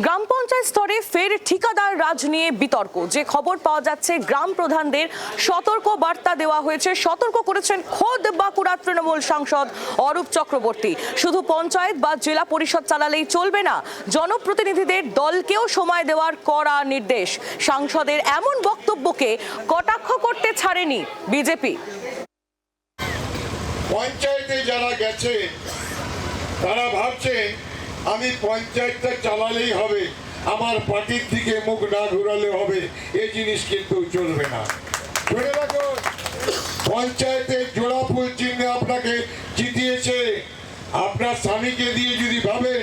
গ্রাম পঞ্চায়েত স্তরে ফের ঠিকাদার রাজ নিয়ে বিতর্ক। যে খবর পাওয়া যাচ্ছে, গ্রাম প্রধানদের সতর্ক বার্তা দেওয়া হয়েছে। সতর্ক করেছেন খোদ বাঁকুড়া তৃণমূল সাংসদ অরূপ চক্রবর্তী। শুধু পঞ্চায়েত বা জেলা পরিষদ চালালেই চলবে না, জনপ্রতিনিধিদের দলকেও সময় দেওয়ার কড়া নির্দেশ। সাংসদের এমন বক্তব্যকে কটাক্ষ করতে ছাড়েনি বিজেপি। পঞ্চায়েতে যারা গেছে, তারা ভাবছে আমি পঞ্চায়েতটা চালালেই হবে। আমার পার্টির দিকে মুখ না ঘুরালে হবে। এই জিনিস কিন্তু চলবে না। পঞ্চায়েতের জোড়া ফুল চিহ্নে আপনাকে জিতিয়েছে। আপনার স্বামীকে দিয়ে যদি ভাবেন,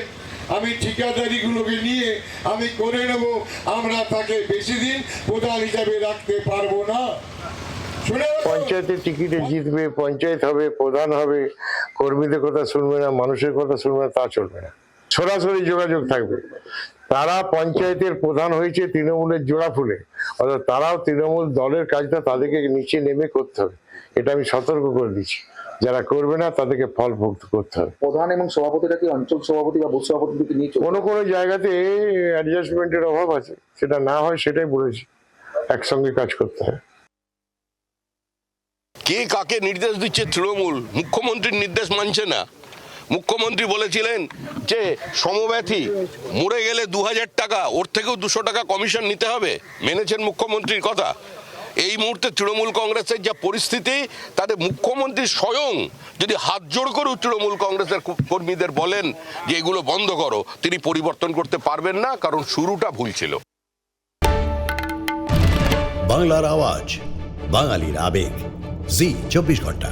আমি ঠিকাদারিগুলোকে নিয়ে আমি করে নেব, আমরা তাকে বেশি দিন প্রধান হিসাবে রাখতে পারব না। পঞ্চায়েতের টিকিটে জিতবে, পঞ্চায়েত হবে, প্রধান হবে, কর্মীদের কথা শুনবে না, মানুষের কথা শুনবে না, তা চলবে না। সরাসরি যোগাযোগ থাকবে। তারা পঞ্চায়েতের প্রধান হয়েছে তৃণমূলের জোড়া ফুলে। অর্থাৎ তারাও তৃণমূল দলের কাজটা তাদেরকে নিচে নেমে করতে হবে। এটা আমি সতর্ক করে দিচ্ছি। যারা করবে না তাদেরকে ফল ভুক্ত করতে হবে। প্রধান এবং সভাপতিরা কি অঞ্চল সভাপতি বা বুথ সভাপতিকে নিয়ে কোনো কোনো জায়গাতে অ্যাডজাস্টমেন্টের অভাব আছে। সেটা না হয় সেটাই বলেছি। একসঙ্গে কাজ করতে হয়। কে কাকে নির্দেশ দিচ্ছে তৃণমূল? মুখ্যমন্ত্রীর নির্দেশ মানছে না। মুখ্যমন্ত্রী বলেছিলেন যে সমব্যথী, মরে গেলে দু হাজার টাকা, ওর থেকেও দুশো টাকা কমিশন নিতে হবে, মেনেছেন মুখ্যমন্ত্রীর কথা। এই মুহূর্তে তৃণমূল কংগ্রেসের যা পরিস্থিতি, তাতে মুখ্যমন্ত্রী স্বয়ং যদি হাত জোড় করেও তৃণমূল কংগ্রেসের কর্মীদের বলেন যে এগুলো বন্ধ করো, তিনি পরিবর্তন করতে পারবেন না, কারণ শুরুটা ভুল ছিল। বাংলার আওয়াজ, বাঙালির আবেগ, জি, চব্বিশ ঘণ্টা।